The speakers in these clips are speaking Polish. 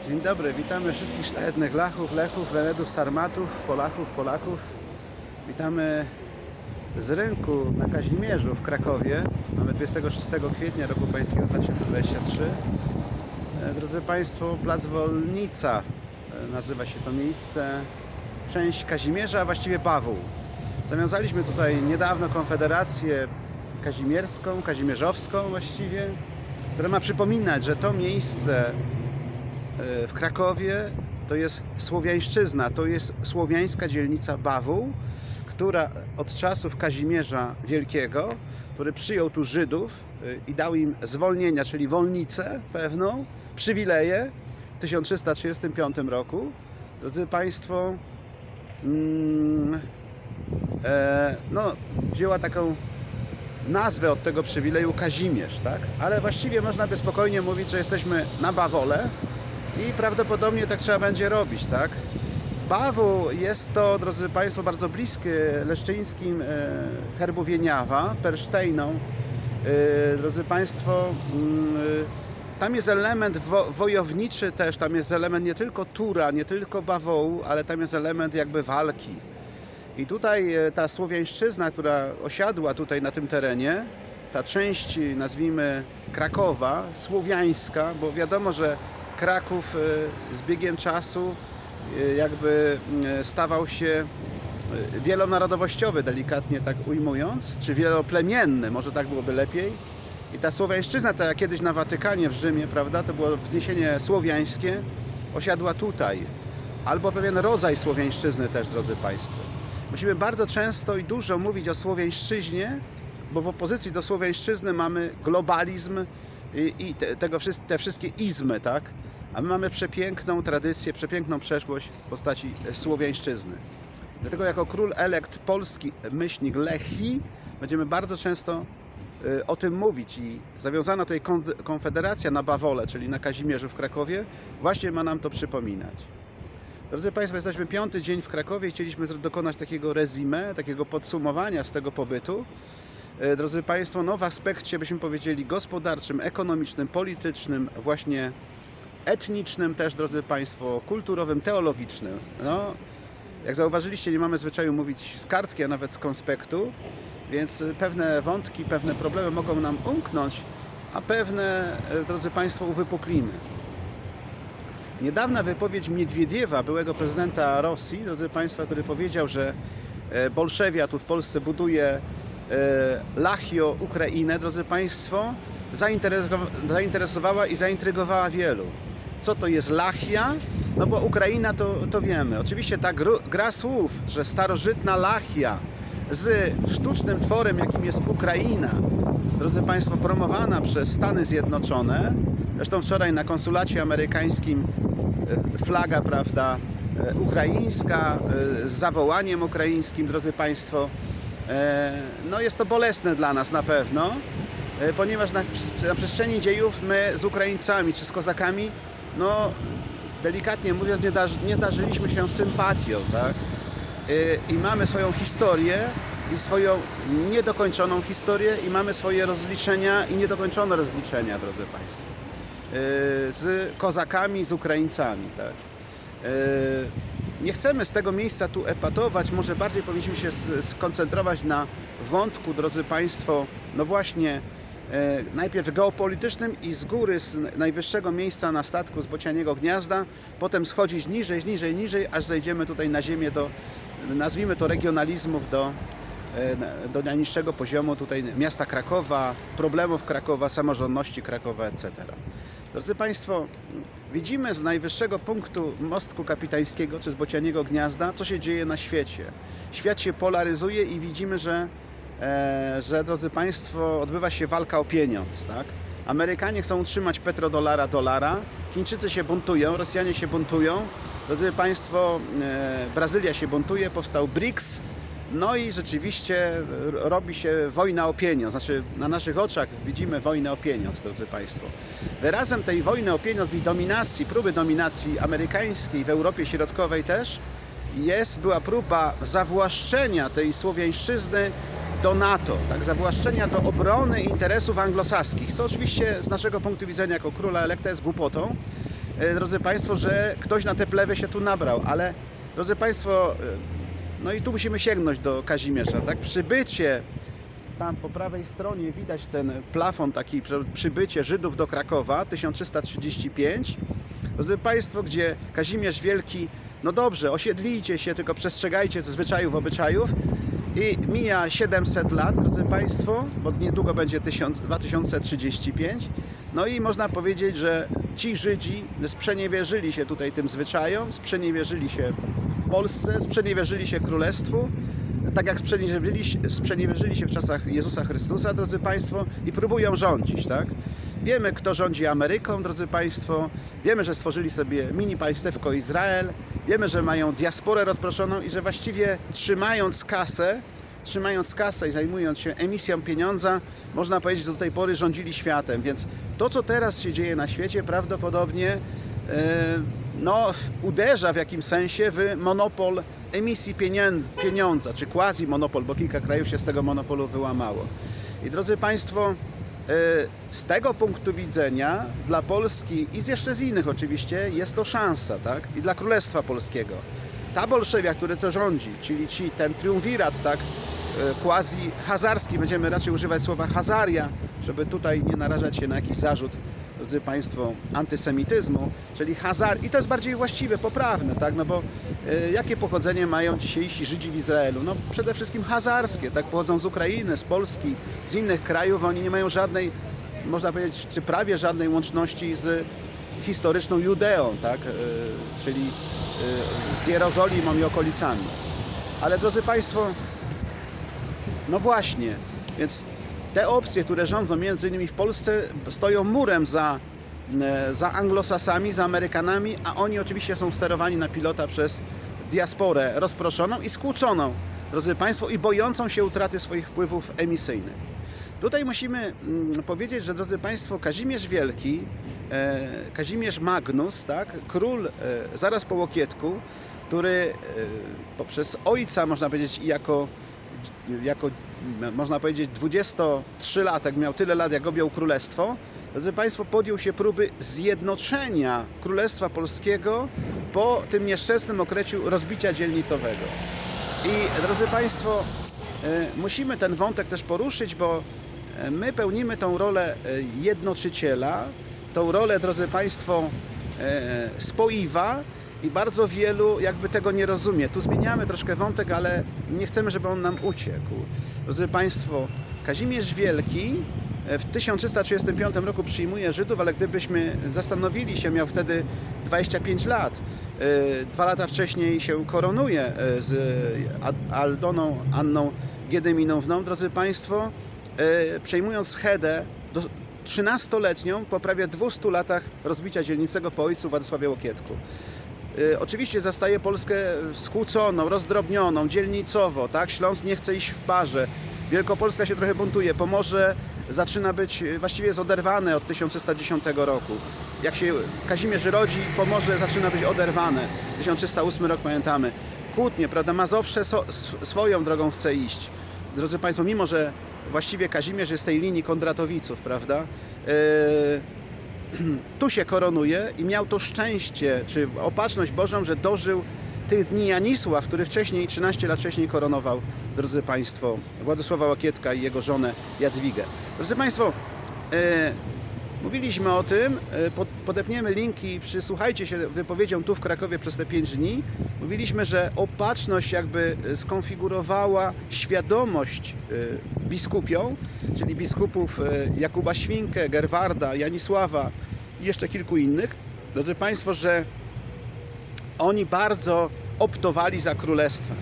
Dzień dobry, witamy wszystkich szlachetnych Lachów, Lechów, Lenedów, Sarmatów, Polachów, Polaków. Witamy z rynku na Kazimierzu w Krakowie. Mamy 26 kwietnia roku pańskiego 2023. E, Drodzy Państwo, Plac Wolnica e, nazywa się to miejsce. Część Kazimierza, a właściwie Bawół. Zawiązaliśmy tutaj niedawno Konfederację Kazimierską, Kazimierzowską właściwie, która ma przypominać, że to miejsce w Krakowie to jest słowiańszczyzna, to jest słowiańska dzielnica Bawół, która od czasów Kazimierza Wielkiego, który przyjął tu Żydów y, i dał im zwolnienia, czyli wolnicę pewną, przywileje w 1335 roku. Drodzy Państwo, mm, e, no, wzięła taką nazwę od tego przywileju Kazimierz, tak? Ale właściwie można by spokojnie mówić, że jesteśmy na Bawole i prawdopodobnie tak trzeba będzie robić, tak? Bawół jest to, drodzy Państwo, bardzo bliskie leszczyńskim e, herbu Wieniawa, Persztejną. E, Drodzy Państwo, mm, e, tam jest element wo wojowniczy też, tam jest element nie tylko tura, nie tylko bawołu, ale tam jest element jakby walki. I tutaj ta słowiańszczyzna, która osiadła tutaj na tym terenie, ta część, nazwijmy, Krakowa, słowiańska, bo wiadomo, że Kraków e, z biegiem czasu e, jakby mm, stawał się e, wielonarodowościowy, delikatnie tak ujmując, czy wieloplemienny, może tak byłoby lepiej. I ta słowiańszczyzna, jak kiedyś na Watykanie w Rzymie, prawda, to było wzniesienie słowiańskie, osiadła tutaj. Albo pewien rodzaj słowiańszczyzny też, drodzy Państwo. Musimy bardzo często i dużo mówić o słowiańszczyźnie, bo w opozycji do słowiańszczyzny mamy globalizm i, i te, tego, te wszystkie izmy, tak? A my mamy przepiękną tradycję, przepiękną przeszłość w postaci e, słowiańszczyzny. Dlatego jako król elekt polski, myślnik Lechi, będziemy bardzo często e, o tym mówić i zawiązana tutaj kon- konfederacja na Bawole, czyli na Kazimierzu w Krakowie, właśnie ma nam to przypominać. Drodzy Państwo, jesteśmy piąty dzień w Krakowie i chcieliśmy dokonać takiego rezime, takiego podsumowania z tego pobytu. E, Drodzy Państwo, no w aspekcie, byśmy powiedzieli, gospodarczym, ekonomicznym, politycznym, właśnie etnicznym też, drodzy Państwo, kulturowym, teologicznym. No, jak zauważyliście, nie mamy zwyczaju mówić z kartki, a nawet z konspektu, więc pewne wątki, pewne problemy mogą nam umknąć, a pewne, e, drodzy Państwo, uwypuklimy. Niedawna wypowiedź Miedwiediewa, byłego prezydenta Rosji, drodzy Państwo, który powiedział, że e, Bolszewia tu w Polsce buduje Lachio Ukrainę, drodzy Państwo, zainteresowa- zainteresowała i zaintrygowała wielu. Co to jest Lachia? No bo Ukraina to, to wiemy. Oczywiście ta gra słów, że starożytna Lachia z sztucznym tworem, jakim jest Ukraina, drodzy Państwo, promowana przez Stany Zjednoczone. Zresztą wczoraj na konsulacie amerykańskim e, flaga, prawda, e, ukraińska e, z zawołaniem ukraińskim, drodzy Państwo. E, No jest to bolesne dla nas na pewno, e, ponieważ na, na przestrzeni dziejów my z Ukraińcami czy z Kozakami, no delikatnie mówiąc, nie, darzy, nie darzyliśmy się sympatią, tak? Y, i mamy swoją historię i swoją niedokończoną historię i mamy swoje rozliczenia i niedokończone rozliczenia, drodzy Państwo. Z kozakami, z Ukraińcami, tak. Nie chcemy z tego miejsca tu epatować, może bardziej powinniśmy się skoncentrować na wątku, drodzy Państwo, no właśnie e, najpierw geopolitycznym i z góry, z najwyższego miejsca na statku z Bocianiego Gniazda, potem schodzić niżej, niżej, niżej, aż zejdziemy tutaj na ziemię do, nazwijmy to regionalizmów, do, e, do najniższego poziomu tutaj miasta Krakowa, problemów Krakowa, samorządności Krakowa, etc. Drodzy Państwo, widzimy z najwyższego punktu mostku kapitańskiego czy z Bocianiego Gniazda, co się dzieje na świecie. Świat się polaryzuje i widzimy, że e, że drodzy Państwo, odbywa się walka o pieniądz, tak? Amerykanie chcą utrzymać petrodolara, dolara, Chińczycy się buntują, Rosjanie się buntują, drodzy Państwo, e, Brazylia się buntuje, powstał BRICS, no i rzeczywiście robi się wojna o pieniądz, znaczy na naszych oczach widzimy wojnę o pieniądz, drodzy Państwo. Wyrazem tej wojny o pieniądz i dominacji, próby dominacji amerykańskiej w Europie Środkowej też, jest, była próba zawłaszczenia tej słowiańszczyzny do NATO, tak, zawłaszczenia do obrony interesów anglosaskich, co oczywiście z naszego punktu widzenia jako króla elekta jest głupotą, e, drodzy Państwo, że ktoś na te plewy się tu nabrał, ale drodzy Państwo, e, no i tu musimy sięgnąć do Kazimierza, tak? Przybycie, tam po prawej stronie widać ten plafon, taki przy- przybycie Żydów do Krakowa, 1335. Drodzy Państwo, gdzie Kazimierz Wielki, no dobrze, osiedlijcie się, tylko przestrzegajcie zwyczajów, obyczajów. I mija 700 lat, drodzy Państwo, bo niedługo będzie 1000, 2035. No i można powiedzieć, że ci Żydzi sprzeniewierzyli się tutaj tym zwyczajom, sprzeniewierzyli się Polsce, sprzeniewierzyli się Królestwu, tak jak sprzeniewierzyli, sprzeniewierzyli się w czasach Jezusa Chrystusa, drodzy Państwo, i próbują rządzić, tak? Wiemy, kto rządzi Ameryką, drodzy Państwo. Wiemy, że stworzyli sobie mini państewko Izrael. Wiemy, że mają diasporę rozproszoną i że właściwie trzymając kasę, trzymając kasę i zajmując się emisją pieniądza, można powiedzieć, że do tej pory rządzili światem. Więc to, co teraz się dzieje na świecie, prawdopodobnie no, uderza w jakimś sensie w monopol emisji pieniądza, czy quasi monopol, bo kilka krajów się z tego monopolu wyłamało. I drodzy Państwo, e, z tego punktu widzenia dla Polski i jeszcze z innych oczywiście jest to szansa, tak? I dla Królestwa Polskiego. Ta Bolszewia, który to rządzi, czyli ci, ten triumvirat, tak? e, Quasi hazarski, będziemy raczej używać słowa hazaria, żeby tutaj nie narażać się na jakiś zarzut, drodzy Państwo, antysemityzmu, czyli hazar. I to jest bardziej właściwe, poprawne, tak? No bo e, jakie pochodzenie mają dzisiejsi Żydzi w Izraelu? No przede wszystkim hazarskie, tak? Pochodzą z Ukrainy, z Polski, z innych krajów. Oni nie mają żadnej, można powiedzieć, czy prawie żadnej łączności z historyczną Judeą, tak? E, czyli e, z Jerozolimą i okolicami. Ale drodzy Państwo, no właśnie, więc te opcje, które rządzą między innymi w Polsce, stoją murem za, e, za anglosasami, za Amerykanami, a oni oczywiście są sterowani na pilota przez diasporę rozproszoną i skłóconą, drodzy Państwo, i bojącą się utraty swoich wpływów emisyjnych. Tutaj musimy mm, powiedzieć, że drodzy Państwo, Kazimierz Wielki, e, Kazimierz Magnus, tak, król e, zaraz po Łokietku, który poprzez ojca, można powiedzieć, i jako, jako można powiedzieć 23-latek, miał tyle lat, jak objął królestwo, drodzy Państwo, podjął się próby zjednoczenia Królestwa Polskiego po tym nieszczęsnym okresie rozbicia dzielnicowego. I drodzy Państwo, e, musimy ten wątek też poruszyć, bo e, my pełnimy tą rolę e, jednoczyciela, tą rolę, drodzy Państwo, spoiwa i bardzo wielu jakby tego nie rozumie. Tu zmieniamy troszkę wątek, ale nie chcemy, żeby on nam uciekł. Drodzy Państwo, Kazimierz Wielki e, w 1335 roku przyjmuje Żydów, ale gdybyśmy zastanowili się, miał wtedy 25 lat. E, Dwa lata wcześniej się koronuje e, z Aldoną Anną Giedyminowną. Drodzy Państwo, przejmując schedę do 13-letnią po prawie 200 latach rozbicia dzielnicego po ojcu Władysławie Łokietku. Y, Oczywiście zastaje Polskę skłóconą, rozdrobnioną, dzielnicowo, tak? Śląsk nie chce iść w parze. Wielkopolska się trochę buntuje. Pomorze zaczyna być, y, właściwie jest oderwane od 1310 roku. Jak się Kazimierz rodzi, Pomorze zaczyna być oderwane. 1308 rok pamiętamy. Kłótnie, prawda? Mazowsze so, sw- swoją drogą chce iść. Drodzy Państwo, mimo że właściwie Kazimierz jest z tej linii Kondratowiców, prawda? Yy, tu się koronuje i miał to szczęście, czy opatrzność Bożą, że dożył tych dni Janisław, który wcześniej, 13 lat wcześniej koronował, drodzy Państwo, Władysława Łakietka i jego żonę Jadwigę. Drodzy Państwo, e, mówiliśmy o tym, e, pod, podepniemy linki, przysłuchajcie się wypowiedziom tu w Krakowie przez te 5 dni. Mówiliśmy, że opatrzność jakby e, skonfigurowała świadomość e, biskupią, czyli biskupów Jakuba Świnkę, Gerwarda, Janisława i jeszcze kilku innych. Drodzy Państwo, że oni bardzo optowali za królestwem.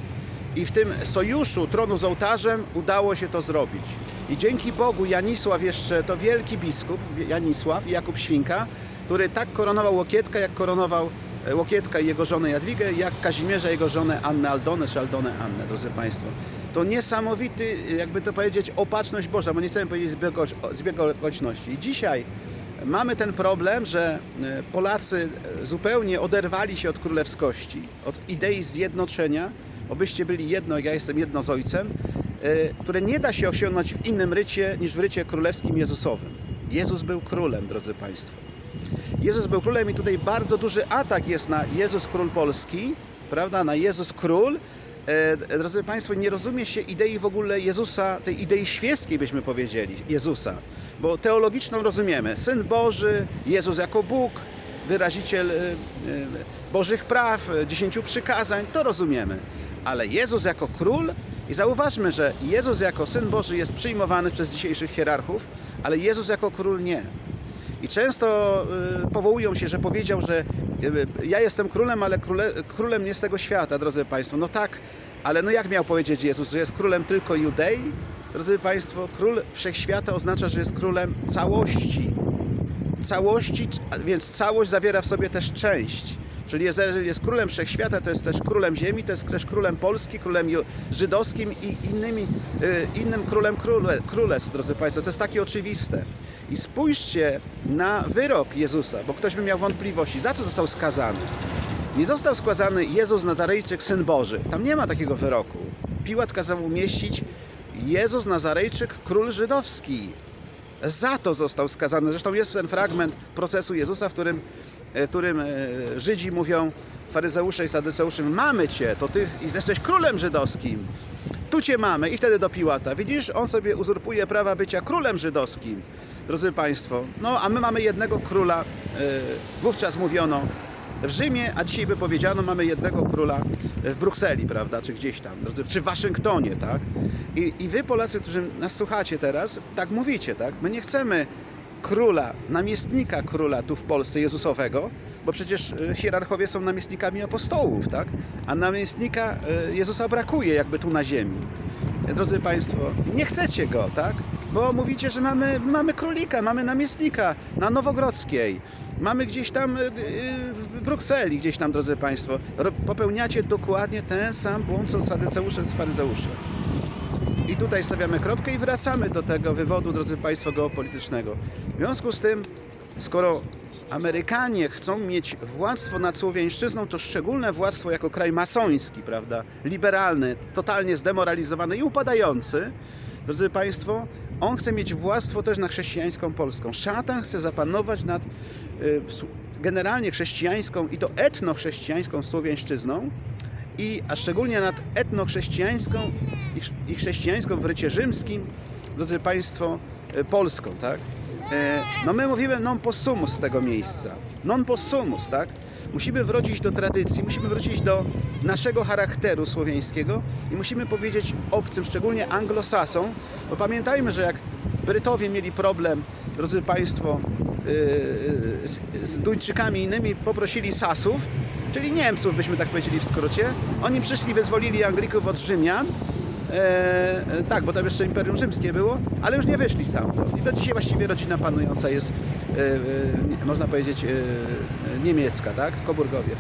I w tym sojuszu tronu z ołtarzem udało się to zrobić. I dzięki Bogu Janisław jeszcze, to wielki biskup, Janisław Jakub Świnka, który tak koronował Łokietka, jak koronował e, Łokietka i jego żonę Jadwigę, jak Kazimierza jego żonę Annę Aldonę, czy Aldonę Annę, drodzy Państwo. To niesamowity, jakby to powiedzieć, opatrzność Boża, bo nie chcemy powiedzieć zbieg, okoliczności. I dzisiaj mamy ten problem, że e, Polacy zupełnie oderwali się od królewskości, od idei zjednoczenia, obyście byli jedno, ja jestem jedno z Ojcem, które nie da się osiągnąć w innym rycie niż w rycie królewskim Jezusowym. Jezus był królem, drodzy Państwo. Jezus był królem i tutaj bardzo duży atak jest na Jezus Król Polski, prawda, na Jezus Król. E, drodzy Państwo, nie rozumie się idei w ogóle Jezusa, tej idei świeckiej byśmy powiedzieli, Jezusa. Bo teologiczną rozumiemy. Syn Boży, Jezus jako Bóg, wyraziciel e, e, Bożych praw, e, dziesięciu przykazań, to rozumiemy. Ale Jezus jako król, i zauważmy, że Jezus jako Syn Boży jest przyjmowany przez dzisiejszych hierarchów, ale Jezus jako król nie. I często y, powołują się, że powiedział, że y, ja jestem królem, ale króle, królem nie z tego świata, drodzy Państwo. No tak, ale no jak miał powiedzieć Jezus, że jest królem tylko Judei? Drodzy Państwo, król wszechświata oznacza, że jest królem całości. Całości, więc całość zawiera w sobie też część. Czyli jeżeli jest królem wszechświata, to jest też królem ziemi, to jest też królem Polski, królem żydowskim i innymi, y, innym królem króle, królestw, drodzy Państwo. To jest takie oczywiste. I spójrzcie na wyrok Jezusa, bo ktoś by miał wątpliwości, za co został skazany. Nie został skazany Jezus Nazarejczyk, Syn Boży. Tam nie ma takiego wyroku. Piłat kazał umieścić Jezus Nazarejczyk, Król Żydowski. Za to został skazany. Zresztą jest ten fragment procesu Jezusa, w którym, w którym e, Żydzi mówią, faryzeusze i sadyceusze, mamy Cię, to Ty jesteś królem żydowskim. Tu Cię mamy. I wtedy do Piłata. Widzisz, on sobie uzurpuje prawa bycia królem żydowskim. Drodzy Państwo, no a my mamy jednego króla, e, wówczas mówiono w Rzymie, a dzisiaj by powiedziano, mamy jednego króla w Brukseli, prawda, czy gdzieś tam, czy w Waszyngtonie, tak? I, I wy Polacy, którzy nas słuchacie teraz, tak mówicie, tak? My nie chcemy króla, namiestnika króla tu w Polsce Jezusowego, bo przecież e, hierarchowie są namiestnikami apostołów, tak? A namiestnika e, Jezusa brakuje jakby tu na ziemi. Drodzy Państwo, nie chcecie go, tak? Bo mówicie, że mamy, mamy królika, mamy namiestnika na Nowogrodzkiej, mamy gdzieś tam w Brukseli, gdzieś tam, drodzy Państwo. Popełniacie dokładnie ten sam błąd, co sadyceusze z faryzeusze. Tutaj stawiamy kropkę i wracamy do tego wywodu, drodzy Państwo, geopolitycznego. W związku z tym, skoro Amerykanie chcą mieć władztwo nad Słowiańszczyzną, to szczególne władztwo jako kraj masoński, prawda, liberalny, totalnie zdemoralizowany i upadający, drodzy Państwo, on chce mieć władztwo też nad chrześcijańską Polską. Szatan chce zapanować nad y, generalnie chrześcijańską i to etnochrześcijańską Słowiańszczyzną, i a szczególnie nad etnochrześcijańską i, chrz- i chrześcijańską w rycie rzymskim, drodzy Państwo, e, Polską, tak? E, No my mówimy non possumus z tego miejsca. Non possumus, tak? Musimy wrócić do tradycji, musimy wrócić do naszego charakteru słowiańskiego i musimy powiedzieć obcym, szczególnie anglosasom, bo pamiętajmy, że jak Brytowie mieli problem, drodzy Państwo, yy, z, z Duńczykami i innymi, poprosili Sasów, czyli Niemców, byśmy tak powiedzieli w skrócie. Oni przyszli, wyzwolili Anglików od Rzymian. E, e, tak, bo tam jeszcze Imperium Rzymskie było, ale już nie wyszli stamtąd. I do dzisiaj właściwie rodzina panująca jest, e, e, można powiedzieć, e, niemiecka, tak? Koburgowie.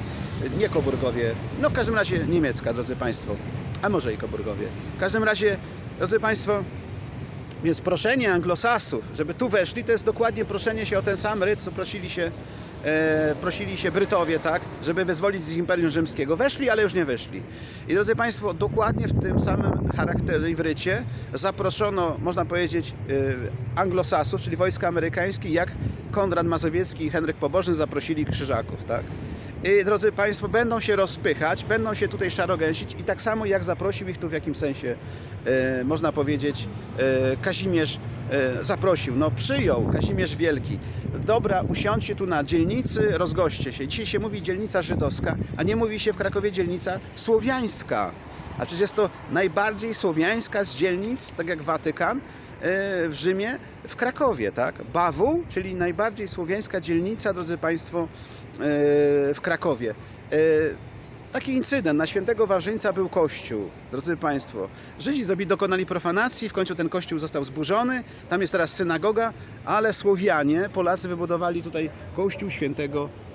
Nie Koburgowie, no w każdym razie niemiecka, drodzy Państwo. A może i Koburgowie. W każdym razie, drodzy Państwo, więc proszenie anglosasów, żeby tu weszli, to jest dokładnie proszenie się o ten sam ryt, co prosili się, e, prosili się Brytowie, tak, żeby wyzwolić z Imperium Rzymskiego. Weszli, ale już nie wyszli. I drodzy Państwo, dokładnie w tym samym charakterze i w rycie zaproszono, można powiedzieć, e, anglosasów, czyli wojska amerykańskie, jak Konrad Mazowiecki i Henryk Pobożny zaprosili krzyżaków, tak. I drodzy Państwo, będą się rozpychać, będą się tutaj szarogęsić i tak samo jak zaprosił ich tu w jakimś sensie, e, można powiedzieć, e, Kazimierz zaprosił, no przyjął Kazimierz Wielki. Dobra, usiądźcie tu na dzielnicy, rozgoście się. Dzisiaj się mówi dzielnica żydowska, a nie mówi się w Krakowie dzielnica słowiańska. A przecież jest to najbardziej słowiańska z dzielnic, tak jak Watykan, w Rzymie, w Krakowie, tak? Bawół, czyli najbardziej słowiańska dzielnica, drodzy Państwo, w Krakowie. E, Taki incydent, na świętego Warzyńca był kościół, drodzy Państwo. Żydzi dokonali profanacji, w końcu ten kościół został zburzony, tam jest teraz synagoga, ale Słowianie, Polacy wybudowali tutaj kościół świętego e,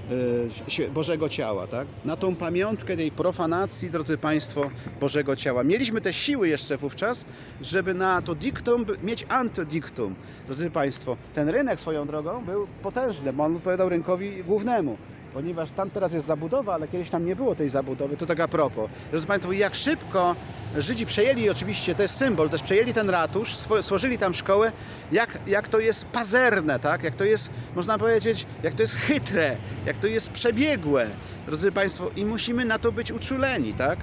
Bożego Ciała, tak? Na tą pamiątkę tej profanacji, drodzy Państwo, Bożego Ciała. Mieliśmy te siły jeszcze wówczas, żeby na to diktum mieć antydiktum. Drodzy Państwo, ten rynek swoją drogą był potężny, bo on odpowiadał rynkowi głównemu. Ponieważ tam teraz jest zabudowa, ale kiedyś tam nie było tej zabudowy, to tak a propos. Drodzy Państwo, jak szybko Żydzi przejęli, oczywiście to jest symbol, też przejęli ten ratusz, stworzyli tam szkołę, jak, jak to jest pazerne, tak? jak to jest, można powiedzieć, jak to jest chytre, jak to jest przebiegłe, drodzy Państwo, i musimy na to być uczuleni, tak?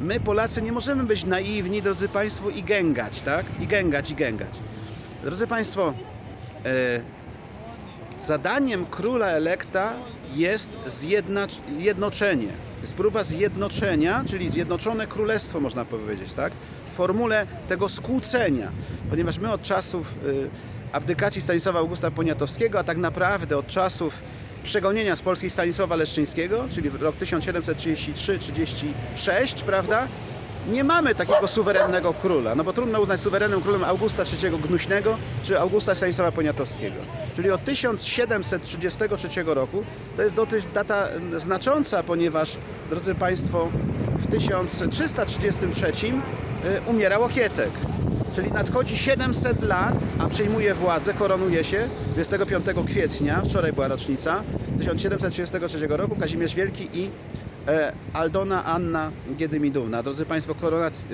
My Polacy nie możemy być naiwni, drodzy Państwo, i gęgać, tak? I gęgać, i gęgać. Drodzy Państwo, e, zadaniem króla elekta jest zjednoczenie. Jest próba zjednoczenia, czyli zjednoczone królestwo, można powiedzieć, tak? W formule tego skłócenia. Ponieważ my od czasów y, abdykacji Stanisława Augusta Poniatowskiego, a tak naprawdę od czasów przegonienia z Polski Stanisława Leszczyńskiego, czyli rok 1733-36, prawda? Nie mamy takiego suwerennego króla, no bo trudno uznać suwerennym królem Augusta III Gnuśnego czy Augusta Stanisława Poniatowskiego. Czyli od 1733 roku to jest data mm, znacząca, ponieważ, drodzy Państwo, w 1333 y, umierał Okietek. Czyli nadchodzi 700 lat, a przejmuje władzę, koronuje się 25 kwietnia, wczoraj była rocznica 1733 roku, Kazimierz Wielki i Aldona Anna Giedymidówna. Drodzy Państwo,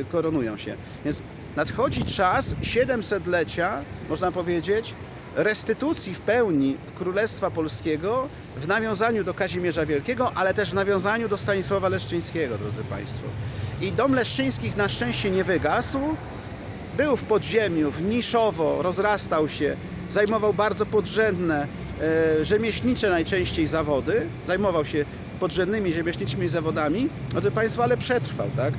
koronują się. Więc nadchodzi czas 700-lecia, można powiedzieć, restytucji w pełni Królestwa Polskiego w nawiązaniu do Kazimierza Wielkiego, ale też w nawiązaniu do Stanisława Leszczyńskiego, drodzy Państwo. I dom Leszczyńskich na szczęście nie wygasł, był w podziemiu, w niszowo, rozrastał się, zajmował bardzo podrzędne, e, rzemieślnicze najczęściej zawody, zajmował się podrzędnymi rzemieślniczymi zawodami, drodzy Państwo, ale przetrwał, tak? E,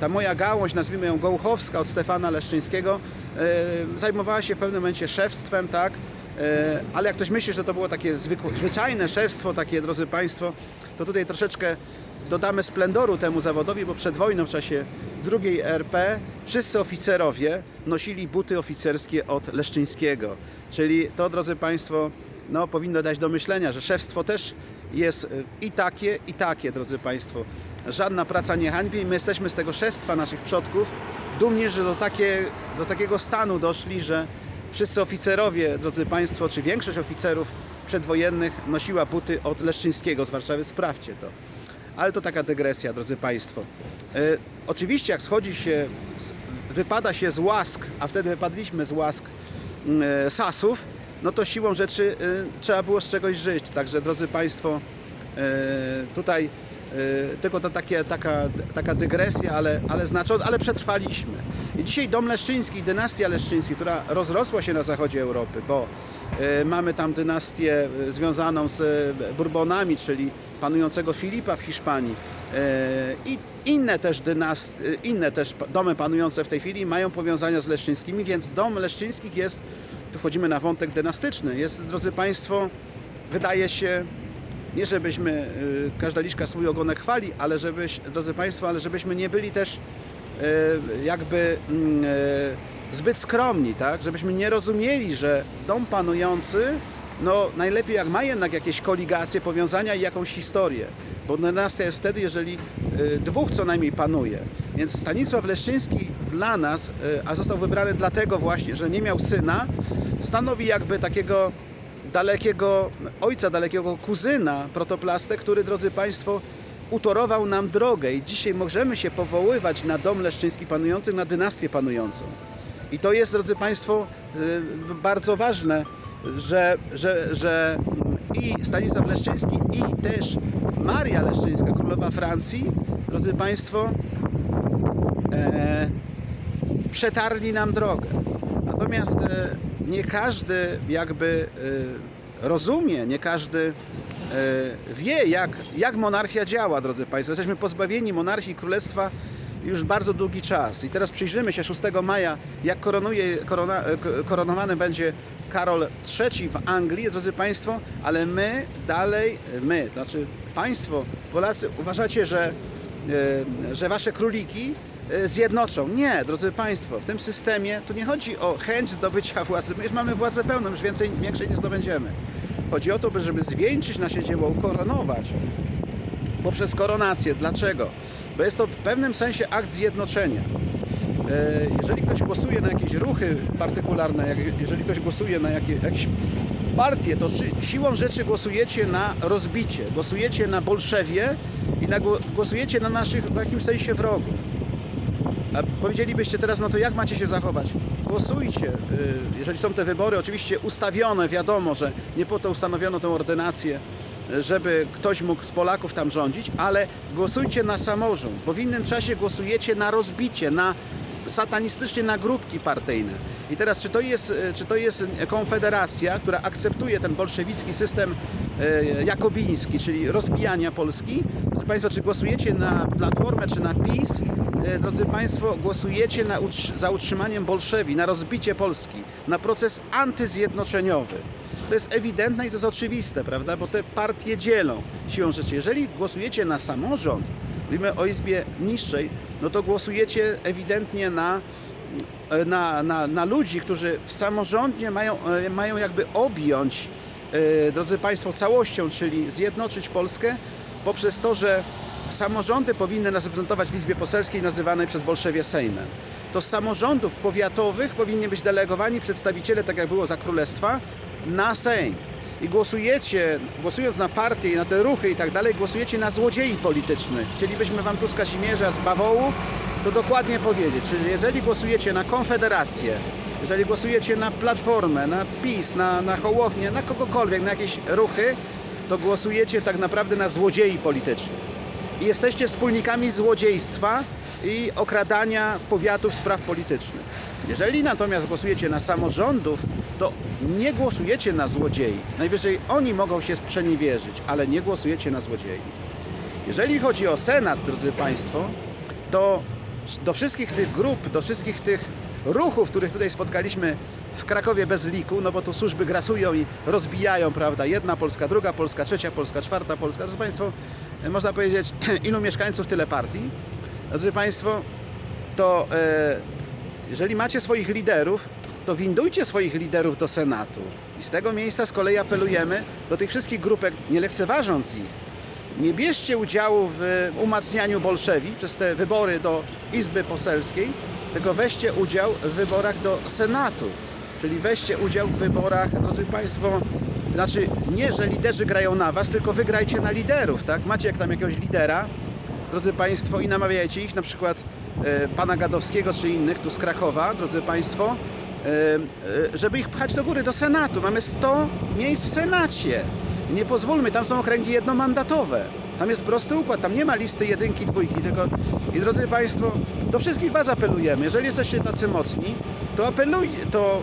ta moja gałąź, nazwijmy ją Gołchowska od Stefana Leszczyńskiego, e, zajmowała się w pewnym momencie szewstwem, tak? E, ale jak ktoś myśli, że to było takie zwyczajne szewstwo, takie, drodzy Państwo, to tutaj troszeczkę dodamy splendoru temu zawodowi, bo przed wojną w czasie II RP wszyscy oficerowie nosili buty oficerskie od Leszczyńskiego. Czyli to, drodzy Państwo, no, powinno dać do myślenia, że szefstwo też jest y, i takie, i takie, drodzy Państwo. Żadna praca nie hańbi i my jesteśmy z tego szefstwa naszych przodków dumni, że do, takie, do takiego stanu doszli, że wszyscy oficerowie, drodzy Państwo, czy większość oficerów przedwojennych nosiła buty od Leszczyńskiego z Warszawy. Sprawdźcie to. Ale to taka dygresja, drodzy Państwo. E, oczywiście, jak schodzi się, wypada się z łask, a wtedy wypadliśmy z łask e, Sasów, no to siłą rzeczy e, trzeba było z czegoś żyć. Także, drodzy Państwo, e, tutaj e, tylko to takie, taka, taka dygresja, ale, ale znacząca, ale przetrwaliśmy. I dzisiaj dom Leszczyński, dynastia Leszczyński, która rozrosła się na zachodzie Europy, bo mamy tam dynastię związaną z Bourbonami, czyli panującego Filipa w Hiszpanii i inne też dynast, inne też domy panujące w tej chwili mają powiązania z Leszczyńskimi, więc dom Leszczyńskich jest, tu wchodzimy na wątek dynastyczny, jest, drodzy Państwo, wydaje się, nie żebyśmy, y, każda liczka swój ogonek chwali, ale żebyś, drodzy Państwo, ale żebyśmy nie byli też y, jakby mm, y, zbyt skromni, tak? Żebyśmy nie rozumieli, że dom panujący, no najlepiej jak ma jednak jakieś koligacje, powiązania i jakąś historię. Bo dynastia jest wtedy, jeżeli dwóch co najmniej panuje. Więc Stanisław Leszczyński dla nas, y, a został wybrany dlatego właśnie, że nie miał syna, stanowi jakby takiego dalekiego ojca, dalekiego kuzyna protoplastę, który, drodzy Państwo, utorował nam drogę i dzisiaj możemy się powoływać na dom leszczyński panujący, na dynastię panującą. I to jest, drodzy Państwo, y, bardzo ważne, że, że, że i Stanisław Leszczyński, i też Maria Leszczyńska, królowa Francji, drodzy Państwo, e, przetarli nam drogę. Natomiast e, nie każdy jakby e, rozumie, nie każdy e, wie, jak, jak monarchia działa, drodzy Państwo. Jesteśmy pozbawieni monarchii królestwa już bardzo długi czas. I teraz przyjrzymy się 6 maja, jak koronuje, korona, ko- koronowany będzie Karol III w Anglii, drodzy Państwo, ale my dalej, my, znaczy Państwo, Polacy, uważacie, że, że Wasze króliki zjednoczą. Nie, drodzy Państwo, w tym systemie tu nie chodzi o chęć zdobycia władzy. My już mamy władzę pełną, już więcej, większej nie zdobędziemy. Chodzi o to, by- żeby zwieńczyć nasze dzieło, ukoronować poprzez koronację. Dlaczego? Bo jest to w pewnym sensie akt zjednoczenia. E, Jeżeli ktoś głosuje na jakieś ruchy partykularne, jeżeli ktoś głosuje na jakie, jakiś partie, to si- siłą rzeczy głosujecie na rozbicie, głosujecie na Bolszewie i na, gło- głosujecie na naszych w jakimś sensie wrogów. A powiedzielibyście teraz, no to jak macie się zachować? Głosujcie. y, Jeżeli są te wybory, oczywiście ustawione, wiadomo, że nie po to ustanowiono tę ordynację, żeby ktoś mógł z Polaków tam rządzić, ale głosujcie na samorząd, bo w innym czasie głosujecie na rozbicie, na satanistycznie na grupki partyjne. I teraz, czy to jest, y, czy to jest konfederacja, która akceptuje ten bolszewicki system y, jakobiński, czyli rozbijania Polski? Drodzy Państwo, czy głosujecie na Platformę, czy na PiS? E, Drodzy Państwo, głosujecie na utrzy- za utrzymaniem Bolszewi, na rozbicie Polski, na proces antyzjednoczeniowy. To jest ewidentne i to jest oczywiste, prawda? Bo te partie dzielą siłą rzeczy. Jeżeli głosujecie na samorząd, mówimy o Izbie Niższej, no to głosujecie ewidentnie na, na, na, na ludzi, którzy w samorządzie mają, e, mają jakby objąć, e, drodzy Państwo, całością, czyli zjednoczyć Polskę poprzez to, że samorządy powinny nas reprezentować w Izbie Poselskiej nazywanej przez Bolszewie Sejmem. To z samorządów powiatowych powinni być delegowani przedstawiciele, tak jak było za Królestwa, na Sejm. I głosujecie, głosując na partie na te ruchy i tak dalej, głosujecie na złodziei politycznych. Chcielibyśmy Wam tu z Kazimierza, z Bawołu, to dokładnie powiedzieć. Czyli jeżeli głosujecie na Konfederację, jeżeli głosujecie na Platformę, na PiS, na, na Hołownię, na kogokolwiek, na jakieś ruchy, to głosujecie tak naprawdę na złodziei politycznych i jesteście wspólnikami złodziejstwa i okradania powiatów spraw politycznych. Jeżeli natomiast głosujecie na samorządów, to nie głosujecie na złodziei. Najwyżej oni mogą się sprzeniewierzyć, ale nie głosujecie na złodziei. Jeżeli chodzi o Senat, drodzy Państwo, to do wszystkich tych grup, do wszystkich tych ruchów, których tutaj spotkaliśmy w Krakowie bez liku, no bo tu służby grasują i rozbijają, prawda? Jedna Polska, druga Polska, trzecia Polska, czwarta Polska. Drodzy Państwo, można powiedzieć, ilu mieszkańców, tyle partii. Drodzy Państwo, to e, jeżeli macie swoich liderów, to windujcie swoich liderów do Senatu. I z tego miejsca z kolei apelujemy do tych wszystkich grupek, nie lekceważąc ich, nie bierzcie udziału w umacnianiu Bolszewi przez te wybory do Izby Poselskiej, tylko weźcie udział w wyborach do Senatu. Czyli weźcie udział w wyborach, drodzy Państwo, znaczy nie, że liderzy grają na Was, tylko wy grajcie na liderów, tak? Macie jak tam jakiegoś lidera, drodzy Państwo, i namawiajcie ich, na przykład e, pana Gadowskiego czy innych tu z Krakowa, drodzy Państwo, e, e, żeby ich pchać do góry, do Senatu. Mamy 100 miejsc w Senacie. Nie pozwólmy, tam są okręgi jednomandatowe. Tam jest prosty układ, tam nie ma listy jedynki, dwójki, tylko i drodzy Państwo, do wszystkich Was apelujemy. Jeżeli jesteście tacy mocni, to apelujcie, to,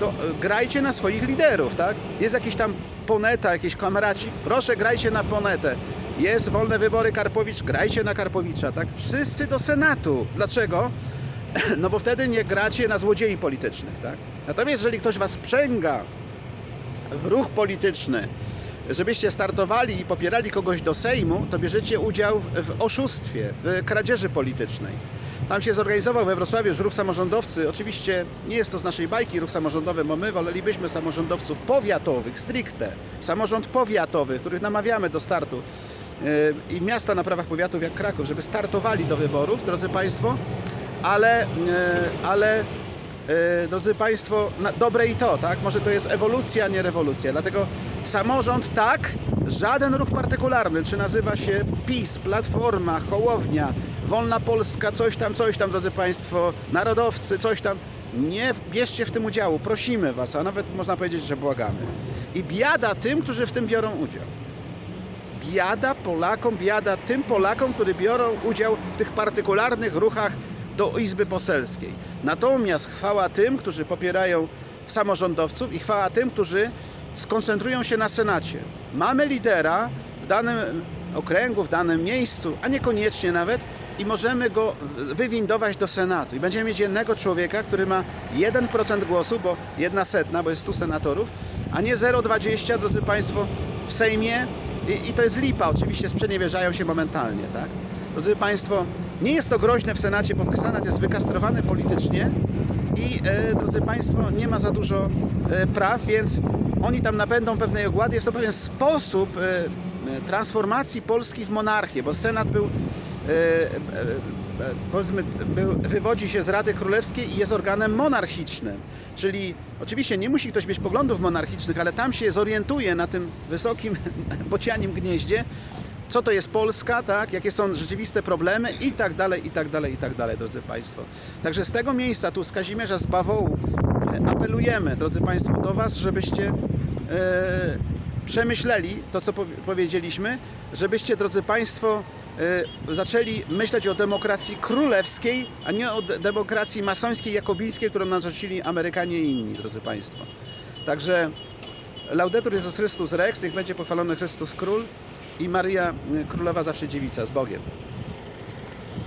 to grajcie na swoich liderów, tak? Jest jakiś tam Poneta, jakiś kameraci, proszę grajcie na Ponetę. Jest wolne wybory Karpowicz, grajcie na Karpowicza, tak? Wszyscy do Senatu. Dlaczego? No bo wtedy nie gracie na złodziei politycznych, tak? Natomiast jeżeli ktoś Was sprzęga w ruch polityczny, żebyście startowali i popierali kogoś do Sejmu, to bierzecie udział w oszustwie, w kradzieży politycznej. Tam się zorganizował we Wrocławiu już ruch samorządowcy. Oczywiście nie jest to z naszej bajki ruch samorządowy, bo my wolelibyśmy samorządowców powiatowych, stricte. Samorząd powiatowy, których namawiamy do startu. Yy, I miasta na prawach powiatów jak Kraków, żeby startowali do wyborów, drodzy Państwo, ale, yy, ale E, drodzy Państwo, dobre i to, tak? Może to jest ewolucja, nie rewolucja. Dlatego samorząd tak, żaden ruch partykularny, czy nazywa się PiS, Platforma, Hołownia, Wolna Polska, coś tam, coś tam, drodzy Państwo, narodowcy, coś tam. Nie bierzcie w tym udziału, prosimy Was, a nawet można powiedzieć, że błagamy. I biada tym, którzy w tym biorą udział. Biada Polakom, biada tym Polakom, którzy biorą udział w tych partykularnych ruchach do Izby Poselskiej. Natomiast chwała tym, którzy popierają samorządowców i chwała tym, którzy skoncentrują się na Senacie. Mamy lidera w danym okręgu, w danym miejscu, a niekoniecznie nawet i możemy go wywindować do Senatu. I będziemy mieć jednego człowieka, który ma 1% głosu, bo jedna setna, bo jest 100 senatorów, a nie 0,20, drodzy Państwo, w Sejmie. I, I to jest lipa, oczywiście sprzeniewierzają się momentalnie, tak? Drodzy Państwo, nie jest to groźne w Senacie, bo Senat jest wykastrowany politycznie i, e, drodzy Państwo, nie ma za dużo e, praw, więc oni tam nabędą pewnej ogłady. Jest to pewien sposób e, transformacji Polski w monarchię, bo Senat był powiedzmy, był, wywodzi się z Rady Królewskiej i jest organem monarchicznym. Czyli oczywiście nie musi ktoś mieć poglądów monarchicznych, ale tam się zorientuje na tym wysokim bocianim gnieździe, co to jest Polska, tak? jakie są rzeczywiste problemy i tak dalej, i tak dalej, i tak dalej, drodzy Państwo. Także z tego miejsca, tu z Kazimierza, z Bawołu, e, apelujemy, drodzy Państwo, do Was, żebyście e, przemyśleli to, co powie- powiedzieliśmy, żebyście, drodzy Państwo, e, zaczęli myśleć o demokracji królewskiej, a nie o de- demokracji masońskiej, jakobińskiej, którą narzucili Amerykanie i inni, drodzy Państwo. Także Laudetur Jezus Chrystus Rex, niech będzie pochwalony Chrystus Król i Maria y, Królowa zawsze dziewica z Bogiem.